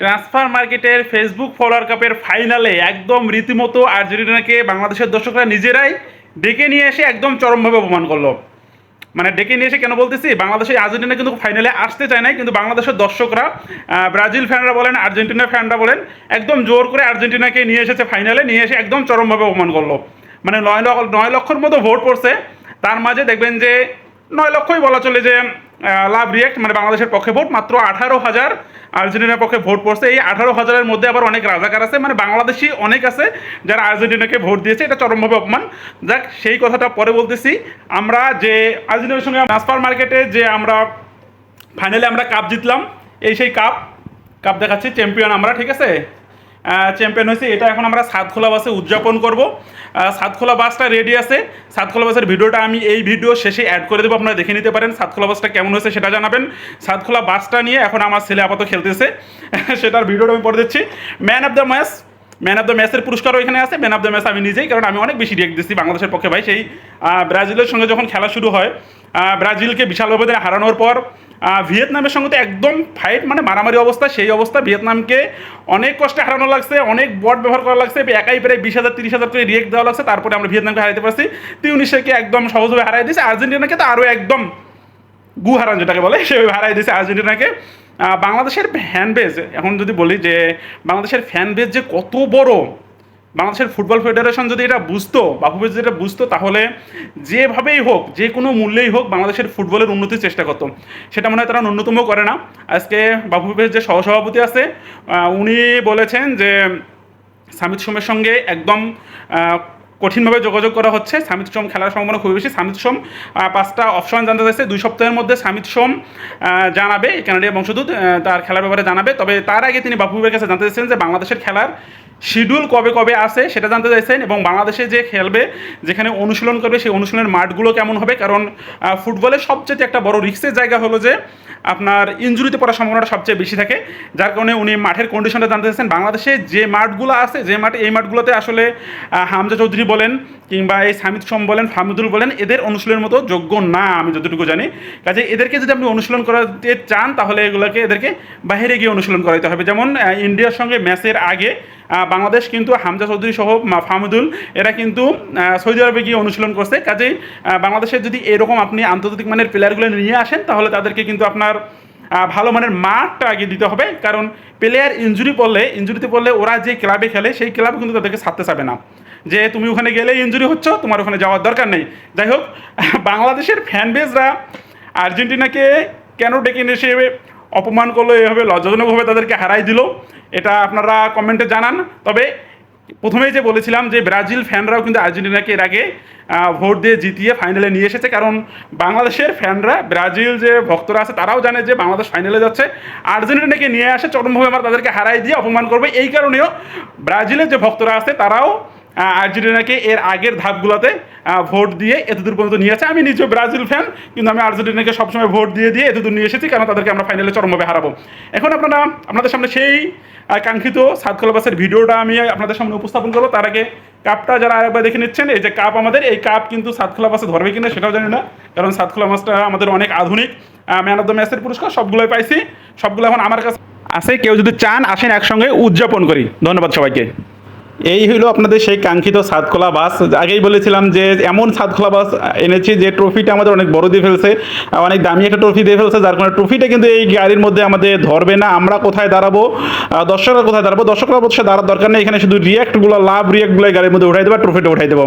Transfer মার্কেটের Facebook follower কাপের ফাইনালে একদম রীতিমতো আর্জেন্টিনাকে বাংলাদেশের দর্শকরা নিজেরাই ডেকে নিয়ে এসে একদম চরমভাবে অপমান করল। মানে ডেকে নিয়ে এসে কেন বলতেছি? বাংলাদেশের আর্জেন্টিনা কিন্তু ফাইনালে আসতে চায় নাই, কিন্তু বাংলাদেশের দর্শকরা ব্রাজিল ফ্যানরা বলেন, আর্জেন্টিনা ফ্যানরা বলেন, একদম জোর করে আর্জেন্টিনাকে নিয়ে এসেছে ফাইনালে, নিয়ে এসে একদম চরমভাবে অপমান করল। মানে নয় লক্ষ নয় লক্ষর মতো ভোট পড়ছে। তার মাঝে দেখবেন যে নয় লক্ষই বলা চলে যে লাভ রিয়েক্ট মানে বাংলাদেশের পক্ষে ভোট, মাত্র আঠারো হাজার আর্জেন্টিনার পক্ষে ভোট পড়ছে। এই আঠারো হাজারের মধ্যে আবার অনেক রাজাকার আছে মানে বাংলাদেশি অনেক আছে যারা আর্জেন্টিনাকে ভোট দিয়েছে। এটা চরমভাবে অপমান। যাক, সেই কথাটা পরে বলতেছি। আমরা যে আর্জেন্টিনার সঙ্গে ট্রান্সফার মার্কেটে যে আমরা ফাইনালে আমরা কাপ জিতলাম, এই সেই কাপ কাপ দেখাচ্ছি চ্যাম্পিয়ন আমরা, ঠিক আছে? চ্যাম্পিয়ন হয়েছে। এটা এখন আমরা সাতখোলা বাসে উদযাপন করব। সাতখোলা বাসটা রেডি আছে। সাতখোলা বাসের ভিডিওটা আমি এই ভিডিও শেষে অ্যাড করে দেবো। আপনারা দেখে নিতে পারেন সাতখোলা বাসটা কেমন হয়েছে সেটা জানাবেন। সাতখোলা বাসটা নিয়ে এখন আমার ছেলে আপাতত খেলতেছে। সেটার ভিডিওটা আমি পরে দিচ্ছি। Man of the match man of the ম্যাচের পুরস্কারও এখানে আছে। ম্যান অফ দ্য ম্যাচ আমি নিজেই, কারণ আমি অনেক বেশি রিয়েক্ট দিচ্ছি বাংলাদেশের পক্ষে ভাই। সেই ব্রাজিলের সঙ্গে যখন খেলা শুরু হয় ব্রাজিলকে বিশালভাবে হারানোর পর ভিয়েতনামের সঙ্গে তো একদম ফাইট মানে মারামারি অবস্থা, সেই অবস্থা। ভিয়েতনামকে অনেক কষ্টে হারানো লাগছে, অনেক বট ব্যবহার করা লাগছে, একাই প্রায় বিশ হাজার, তিরিশ হাজার করে রিয়েক্ট দেওয়া লাগছে, তারপরে আমরা ভিয়েতনামকে হারাতে পারছি। তিউনিশিয়াকে একদম সহজভাবে হারাই দিয়েছে, আর্জেন্টিনাকে তো আরও একদম গু হারান যেটাকে বলে, সেভাবে হারাই দিয়েছে আর্জেন্টিনাকে। বাংলাদেশের ফ্যান বেজ এখন যদি বলি যে, বাংলাদেশের ফ্যান বেজ যে কত বড় বাংলাদেশের ফুটবল ফেডারেশন যদি এটা বুঝতো বাপু যদি এটা বুঝতো, তাহলে যেভাবেই হোক, যে কোনো মূল্যেই হোক, বাংলাদেশের ফুটবলের উন্নতির চেষ্টা করতো। সেটা মনে হয় তারা ন্যূনতম করে না। আজকে বেজ যে সহসভাপতি আছে উনি বলেছেন যে সামিত সোমের সঙ্গে একদম কঠিনভাবে যোগাযোগ করা হচ্ছে। সামিত সোম খেলার সম্ভাবনা খুবই বেশি। সামিত সোম পাঁচটা অপশন জানতে চাইছে। দুই সপ্তাহের মধ্যে সামিত সোম জানাবে কানাডিয়া বংশদূত তার খেলার ব্যাপারে জানাবে। তবে তার আগে তিনি বাপুবের কাছে জানতে চাইছেন যে বাংলাদেশের খেলার শিডিউল কবে কবে আছে সেটা জানতে চাইছেন এবং বাংলাদেশে যে খেলবে, যেখানে অনুশীলন করবে, সেই অনুশীলনের মাঠগুলো কেমন হবে? কারণ ফুটবলের সবচেয়ে একটা বড় রিক্সের জায়গা হলো যে, আপনার ইঞ্জুরিতে পড়ার সম্ভাবনাটা সবচেয়ে বেশি থাকে। যার কারণে উনি মাঠের কন্ডিশনটা জানতে চাইছেন। বাংলাদেশে যে মাঠগুলো আছে, যে মাঠে, এই মাঠগুলোতে আসলে হামজা চৌধুরী বলেন কিংবা এই সামিদ সোম বলেন, ফাহমুদুল বলেন, এদের অনুশীলনের মতো যোগ্য না, আমি যতটুকু জানি। কাজে এদেরকে যদি আপনি অনুশীলন করাতে চান, তাহলে এগুলোকে এদেরকে বাইরে গিয়ে অনুশীলন করাতে হবে। যেমন ইন্ডিয়ার সঙ্গে ম্যাচের আগে বাংলাদেশ কিন্তু হামজা চৌধুরী সহ ফাহমুদুল, এরা কিন্তু সৌদি আরবে গিয়ে অনুশীলন করছে। কাজেই বাংলাদেশের যদি এরকম আপনি আন্তর্জাতিক মানের প্লেয়ারগুলো নিয়ে আসেন, তাহলে তাদেরকে কিন্তু আপনার ভালো মানের মাঠটা আগে দিতে হবে। কারণ প্লেয়ার ইঞ্জুরি পড়লে ইঞ্জুরিতে পড়লে ওরা যে ক্লাবে খেলে, সেই ক্লাব কিন্তু তাদেরকে ছাড়তে চাবে না। যে তুমি ওখানে গেলে ইঞ্জুরি হচ্ছ, তোমার ওখানে যাওয়ার দরকার নেই। যাই হোক, বাংলাদেশের ফ্যান বেজরা আর্জেন্টিনাকে কেন ডেকে নিয়ে এসে অপমান করল, এভাবে লজ্জাজনকভাবে তাদেরকে হারাই দিল, এটা আপনারা কমেন্টে জানান। তবে প্রথমেই যে বলেছিলাম যে ব্রাজিল ফ্যানরাও কিন্তু আর্জেন্টিনাকে এর আগে ভোট দিয়ে জিতিয়ে ফাইনালে নিয়ে এসেছে। কারণ বাংলাদেশের ফ্যানরা, ব্রাজিল যে ভক্তরা আছে, তারাও জানে যে বাংলাদেশ ফাইনালে যাচ্ছে। আর্জেন্টিনাকে নিয়ে আসে, চরমভাবে আমরা তাদেরকে হারাই দিয়ে অপমান করবে। এই কারণেও ব্রাজিলের যে ভক্তরা আছে, তারাও আর্জেন্টিনাকে এর আগের ধাপগুলোতে ভোট দিয়ে এতদূর পর্যন্ত নিয়ে আসে। আমি নিজেও ব্রাজিল ফ্যান কিন্তু আমি আর্জেন্টিনাকে সবসময় ভোট দিয়ে দিয়ে এতদূর নিয়ে এসেছি কারণ তাদেরকে আমরা ফাইনালে চরমভাবে হারাবো। এখন আপনারা, আপনাদের সামনে সেই কাঙ্ক্ষিত সাতখোলা বাসের ভিডিওটা আমি আপনাদের সামনে উপস্থাপন করব। তার আগে কাপটা যারা আরেকবার দেখে নিচ্ছেন, এই যে কাপ আমাদের, এই কাপ কিন্তু সাতখোলা বাসে ধরবে কিনা সেটাও জানি না, কারণ সাতখোলা মাছটা আমাদের অনেক আধুনিক ম্যান অফ দ্য ম্যাচের পুরস্কার, সবগুলোই পাইছি, সবগুলো এখন আমার কাছে আছে। কেউ যদি চান, আসেন একসঙ্গে উদযাপন করি। ধন্যবাদ সবাইকে। এই হলো আপনাদের সেই কাঙ্ক্ষিত সাতখোলা বাস। আগেই বলেছিলাম যে, এমন সাতখোলা বাস এনেছি যে ট্রফিটা আমাদের অনেক বড় দিয়ে ফেলছে অনেক দামি একটা ট্রফি দিয়ে ফেলছে, যার কারণে ট্রফিটা কিন্তু এই গাড়ির মধ্যে আমাদের ধরবে না। আমরা কোথায় দাঁড়াবো? দর্শকরা কোথায় দাঁড়াবো? দর্শকরা অবশ্যই দাঁড়ার দরকার নেই। এখানে শুধু রিয়াক্টগুলো লাভ রিয়াক্টগুলো গাড়ির মধ্যে উঠাই দেবো ট্রফিটা উঠাই দেবো।